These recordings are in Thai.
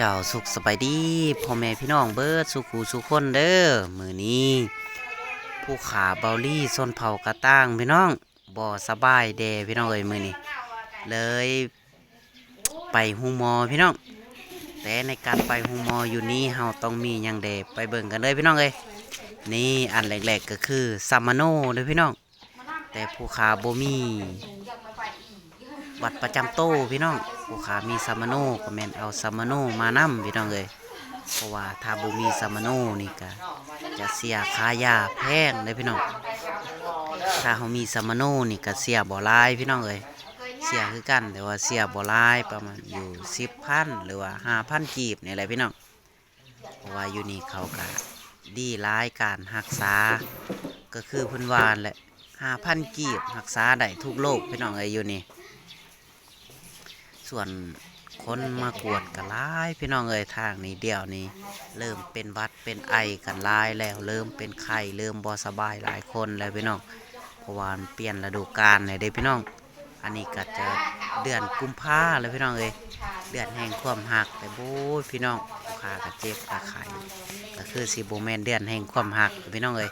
เจ้าสุขสบายดีพ่อแม่พี่น้องเบิร์ดสุขูสุขคนเด้อมือนี้ ผู้ขาเบาลี่ส้นเผากระตั้งพี่น้องบ่สบายเดพี่น้องเอ้ยมือนี้ เลยไปฮูมอพี่น้อง แต่ในการไปฮูมออยู่นี้เฮาต้องมีหยังเดไปเบิ่งกันเลยพี่น้องเอ้ยนี่อันแรกๆก็คือซัมาโนเด้อพี่น้อง แต่ผู้ขาบ่มี บัตรประจำโตวพี่น้องผู้ขามีซัมาโนก็แมนเอาซัมาโนมานํพี่น้องเลยเพราะว่าถ้าบ่มีซัมาโนนี่ก็จะเสียค่ายาแพงเลยพี่น้องถ้าเฮามีซัมาโนนี่ก็เสียบ่หลายพี่น้องเอ้ยเสียคือกันแต่ว่าเสียบ่หลายประมาณอยู่10,000หรือว่า5,000กีบนี่แหละพี่น้องเพราะว่าอยู่นี่เขาก็ดีหลายการรักษา ก็คือพิ่นว่าแหละ5,000กีบรักษาได้ทุกโรคพี่น้องเอ้ยอยู่นี่ ส่วนคนมากวดกันลายพี่น้องเอ้ยทางนี้เดียวนี้ เริ่มเป็นวัดเป็นไอกันลายแล้ว เริ่มเป็นไข้เริ่มบ่สบายหลายคนแล้วพี่น้องเพราะว่ามันเปลี่ยนฤดูกาลเลยเด้พี่น้อง อันนี้ก็จะเดือนกุมภาแล้วพี่น้องเอ้ยเดือนแห่งความหักแต่โบ้ยพี่น้องลูกค้าก็เจ็บก็ไข้ก็คือสิโบแมนเดือนแห่งความหักพี่น้องเอ้ย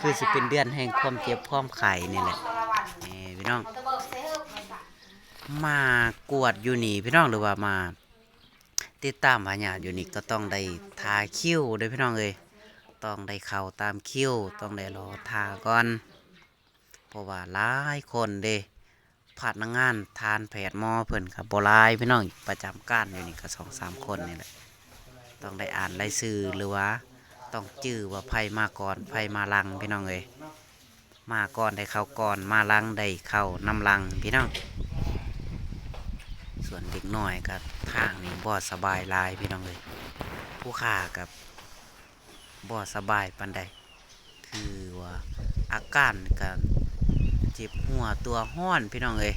คือสิเป็นเดือนแห่งความเจ็บความไข้นี่แหละนี่พี่น้อง มากวดอยู่นี่พี่น้องหรือว่ามา ติดตามพญาอยู่นี่ก็ต้องได้ทาคิ้วเด้วยพี่น้องเอ้ยต้องได้เข้าตามคิ้วต้องได้รอทาก่อนเพราะว่าหลายคนเด้พนักงานทานแผดหมอเพิ่นครับบ่หลายพี่น้องประจำการอยู่นี่ก็สองสามคนนี่แหละต้องได้อ่านรายชื่อหรือว่าต้องจื้อว่าไผมาก่อนไผมาลังพี่น้องเอ้ยมาก่อนได้เข้าก่อนมาลังได้เข้านำหลังพี่น้อง ส่วนเด็กน้อยกับทางนี้บ่สบายลายพี่น้องเลย ผู้ขากับบ่สบายปันใดคือว่าอาการกับเจ็บหัวตัวห้อนพี่น้องเอ้ย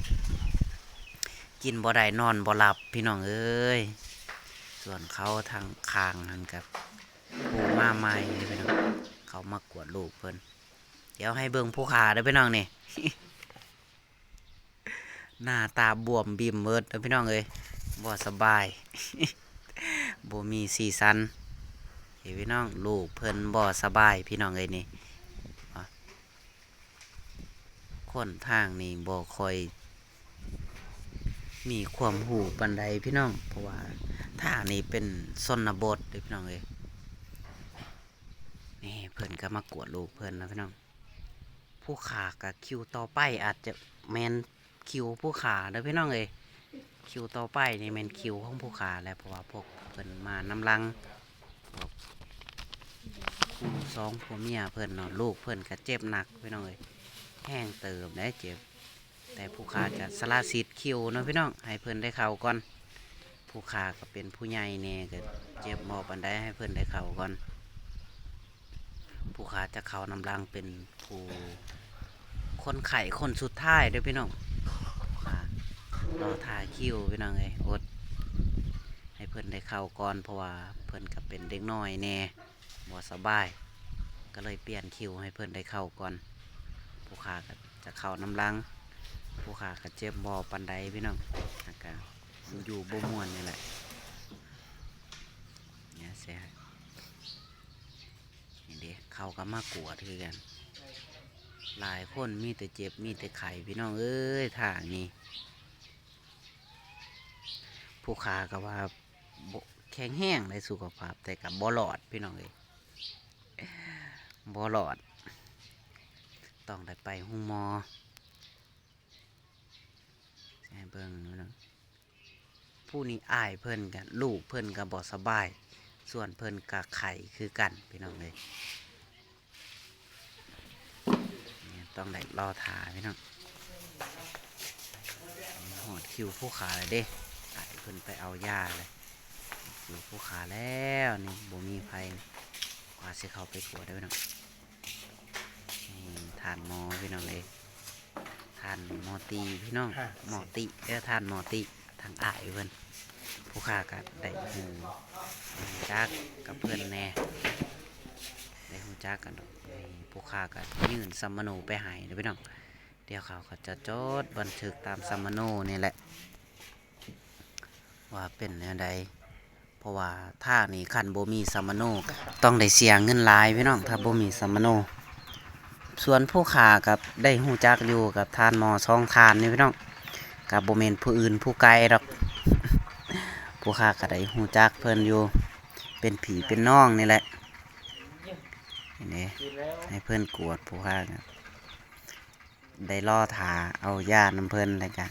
กินบ่ได้นอนบ่หลับพี่น้องเอ้ยส่วนเขาทางคางหันกับผู้มาใหม่พี่น้องเขามากวดลูกเพิ่นเดี๋ยวให้เบิ่งผู้ขาเด้อพี่น้องนี่ หน้าตาบวมบีมเมิดเด้อพี่น้องเอ้ยบ่สบายบ่มีสีสันเฮ้ยพี่น้องลูกเพิ่นบ่สบายพี่น้องเอ้ยนี่คนทางนี่บ่ค่อย มีความหูปันใดพี่น้อง เพราะว่าทางนี้เป็นชนบทเด้อพี่น้องเอ้ยนี่เพิ่นก็มากวดลูกเพิ่นนะพี่น้อง ผู้ขากับคิวต่อไปอาจจะแมน คิวผู้ขาเด้อพี่น้องเอ้ยคิวต่อไปนี่แม่นคิวของผู้ขาแล้วเพราะว่าพวกเพิ่นมานำลังคู่สองผัวเมียเพิ่นเนาะลูกเพิ่นก็เจ็บหนักพี่น้องเอ้ยแห้งเติมได้เจ็บ แต่ผู้ขาจะสละสิทธิ์คิวเนาะพี่น้องให้เพิ่นได้เข้าก่อนผู้ขาก็เป็นผู้ใหญ่แน่ก็เจ็บบ่ปานใดให้เพิ่นได้เข้าก่อนผู้ขาจะเข้านำลังเป็นผู้คนไข้คนสุดท้ายเด้อพี่น้อง รอถ่ายคิวพี่น้องเอ้ยอด ให้เพิ่อนได้เข้าก่อนเพราะว่าเพิ่อนก็เป็นเด็กน้อยแน่บ่สบาย ก็เลยเปลี่ยนคิวให้เพิ่อนได้เข้าก่อน ผู้ขาก็จะเข้าน้ำลัง ผู้ขาก็เจ็บบ่ปันใดพี่น้องอากาอยู่บ่มวนนี่แหละเนี่ยเสียนี่เด้เข้าก็มากวดคือกันหลายคนมีแต่เจ็บมีแต่ไข้พี่น้องเอ้ยทางนี้ ผู้ขาก็ว่าแข็งแห้งในสุขภาพ แต่กับบ่หลอดพี่น้องเอ้ยบ่หลอด ต้องได้ไปห้องมอให้เบิ่งผู้นี้อายเพิ่นกันลูกเพิ่นก็บ่สบาย ส่วนเพิ่นก็ไข่คือกันพี่น้องเลยต้องได้รอทาพี่น้องหอดคิวผู้ขาเลยเด้อ พิ่นไปเอายาเลยคิวผู้ขาแล้วนี่บ่มีไฟกว่าสิเข้าไปกวดได้อพี่น้องนี่ทานหมอพี่น้องเลยทานหมอตีพี่น้องหมอติเด้อทานหมอติทางอ้ายเพิ่นผู้ขาก็ได้หูจักกับเพื่อนแน่ได้หูจักกันดอกนี่ผู้ค้าก็ยื่นซัมมโนไปให้เด้อพี่น้องเดี๋ยวเขาก็จะจดบันทึกตามซัมมโนนี่แหละ ว่าเป็นแนวใดเพราะว่าถ้านี่คันโบมีสัมมโนต้องได้เสียเงินหลายพี่น้องถ้าโบมีสัมมโนส่วนผู้ขากับได้หูจักอยู่กับทานมอช่องทานนี่พี่น้องกับโบเมนผู้อื่นผู้ไกลดอกผู้ขาก็ได้หูจักเพิ่นอยู่ เป็นผีเป็นน้องนี่แหละนี่ให้เพิ่อนกวดผู้ขาก็ได้ล่อถาเอาญาติน้ำเพิ่นแล้วกัน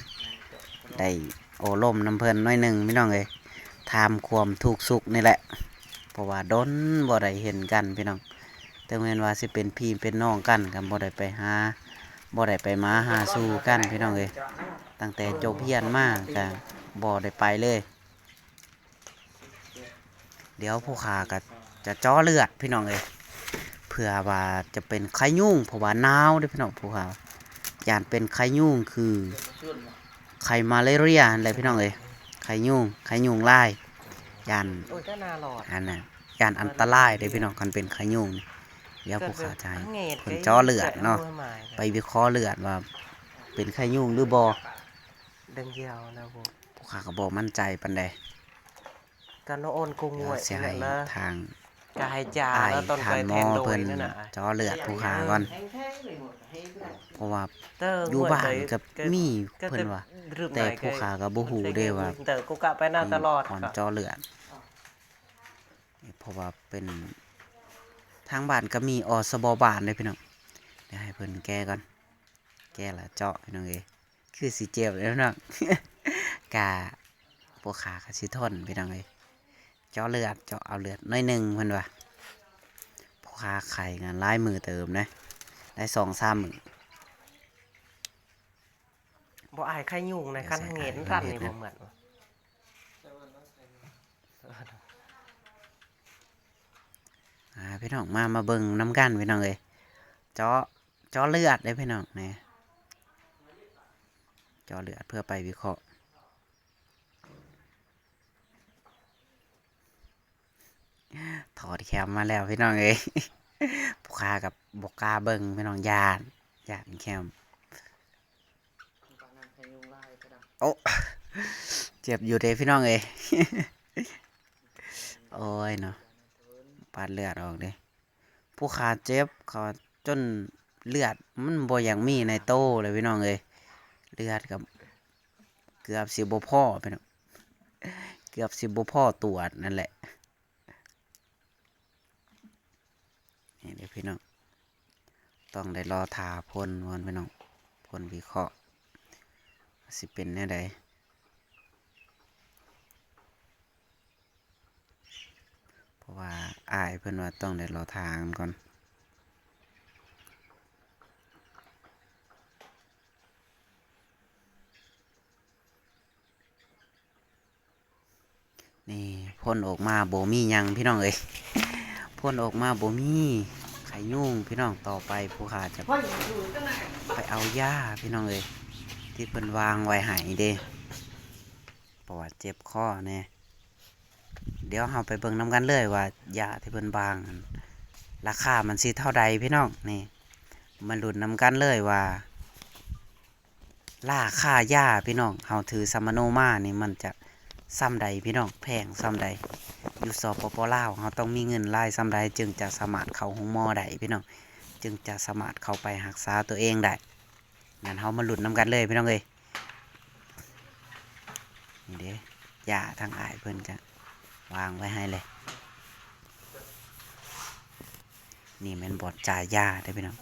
ได้ โอ้ล่มน้ำเพลินน้อยหนึ่งพี่น้องเลยทำความถูกสุขนี่แหละเพราะว่าดนบ่ได้เห็นกันพี่น้องแต่แม่นว่าสิเป็นพี่เป็นน้องกันกันบ่ได้ไปหาบ่ได้ไปมาหาสู่กันพี่น้องเอ้ยตั้งแต่จบเรียนมาก็บ่ได้ไปเลย เดี๋ยวผู้ขาก็จะจ่อเลือดพี่น้องเอ้ยเพื่อว่าจะเป็นไข้ยุ่งเพราะว่าหนาวด้อพี่น้องผู้ขายานเป็นไข้ยุ่งคือ ไข้มาเลาเรียอะไรพี่น้องเอ้ยไข้ยุ่งไข้ยุ่งลายยานโอ้ยก็นาหลอดอันน่ะยานอันตรายเด้อพี่น้องกันเป็นไข้ยุ่งนี่เดี๋ยวผู้ขาจะให้เงดเพิ่นเจาะเลือดเนาะไปวิเคราะห์เลือดว่าเป็นไข้ยุ่งหรือบอเดินเดียวนะผมผู้ขาก็บอกมั่นใจปันใดกันโนโอนกูงเดี๋ยววยเสียให้นะทาง กายจ่าอายแล้วต้นทาไก่นหแทมอนโดเพิ่ยนนั่นน่ะเจาะเลือดผู้ขาก่อนเพราะว่าเตอร์อยู่บ้านก็มีก็เพิ่นว่ารึมแต่ไหนผู้ขาก็บ่ฮู้เด้ว่าเตอร์กูกะไปหน้าตลอดก่อนก็เจาะเลือดเพราะว่าเป็นทางบ้านก็มีอสบบ้านเลยพี่น้องเดี๋ยวให้เพิ่นแก้ก่อน แก้และเจาะพี่น้องเอ้ยคือสิเจ็บเลยพี่น้องกาพวกขาก็สิทนพี่น้องเอ้ย เจาะเลือดเจาะเอาเลือดน้อยหนึงเพิ่นว่าพวกขาไข่งานลายมือเติมนะได้สองสามมือบ่อายใครยุ่งในเดี๋ยวคันใส่เงดอายรันเห็นี่ดนะบ่เหมือนอ่าพี่น้องมามาเบิ่งน้ำกันพี่น้องเอ้ยเจาะเจาะเลือดเลยพี่น้องเนี่ยเจาะเลือดเพื่อไปวิเคราะห์ อดแคมมาแล้วพี่น้องเอ้ยผู้ค้ากับบกล้าเบิ่งพี่น้องยานยานแคมโอ้เจ็บอยู่เด้พี่น้องเอ้ยโอ้ยเนาะปาดเลือดออกเด้ผู้ขาเจ็บเขาจนเลือดมันบ่อย่างมีในโต้เลยพี่น้องเอ้ยเลือดกับเกือบสิบ่พ่อพี่น้องเกือบสิบ่พ่อตรวจนั่นแหละ นี่เดี๋ยวพี่น้องต้องได้รอทาพ่นวันพี่น้องพ่นวิเคราะห์สิเป็นแน่ใดเพราะว่าอายเพื่อนว่าต้องได้รอทากันก่อนนี่พ่นออกมาโบมียังพี่น้องเอ้ย พ่นออกมาบ่มีไข่ยุ่งพี่น้องต่อไปผู้ขาจะไปเอาหญ้าพี่น้องเอ้ยที่เพิ่นวางไว้ให้เด้เพระว่าเจ็บคอแน่เดี๋ยวเราไปเบิ่งนํกันเลยว่าหญ้าที่เพิ่นวาง ราคามันสิเท่าใดพี่น้องนี่มาลุ้นนํกันเลยว่าราคาหญ้าพี่น้องเฮาถือซัมมโนมานี่มันจะซ้ำใดพี่น้องแพงซ้ำใด อยู่สอบปปลาวเราต้องมีเงินรายสำใดจึงจะสามารถเข้าห้องหมอได้พี่น้องจึงจะสามารถเข้าไปรักษาตัวเองได้งั้นเรามาหลุดน้ำกันเลยพี่น้องเอ้ยนี่เด้ยาทางอายเพิ่นจะวางไว้ให้เลย นี่มันบอดจ่ายยาได้พี่น้อง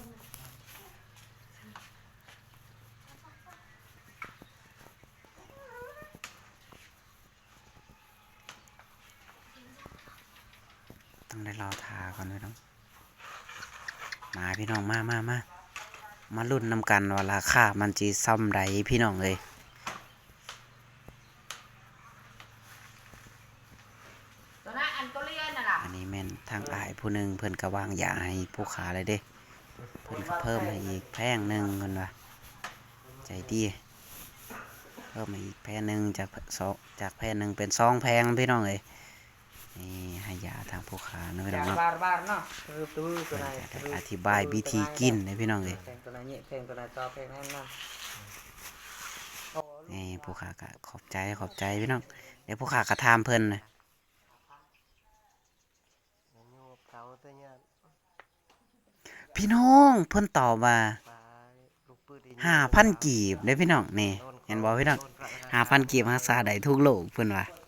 ต้องได้รอทาก่อนพี่น้องมาพี่น้องมามามามารุ่นนำกันว่าราคามันจีซ่อมใดพี่น้องเลยตัวนั้นอันตัวเลียนน่ะล่ะอันนี้แม่นทางอายผู้หนึ่งเพิ่นก็วางยาให้ผู้ขาเลยเด้ เพิ่นก็เพิ่มให้อีกแพงหนึ่งเพิ่นว่าใจดีเพิ่มมาอีกแพงหนึ่งจากสองจากแพงหนึ่งเป็นสองแพงพี่น้องเลย นี่ให้ยาทางผู้ขาเนาะพี่น้องเนาะ บาร์บาร์เนาะเออตู้ตัวไหนเพิ่นก็ได้อธิบายวิธีกินให้พี่น้องเลยเพลงตัวไหนเนี่ยเพลงตัวไหนจอเพลงนั้นนะนี่ผู้ขาก็ขอบใจขอบใจพี่น้องเดี๋ยวผู้ขาก็ถามเพิ่นนะอยู่กับเขาแต่เนี่ยพี่น้องเพิ่นตอบว่าไปลูกปืนอีห้าพันกีบเด้อพี่น้องนี่เห็นบ่พี่น้องห้าพันกีบภาษาใดทุกโลกเพิ่นว่าโ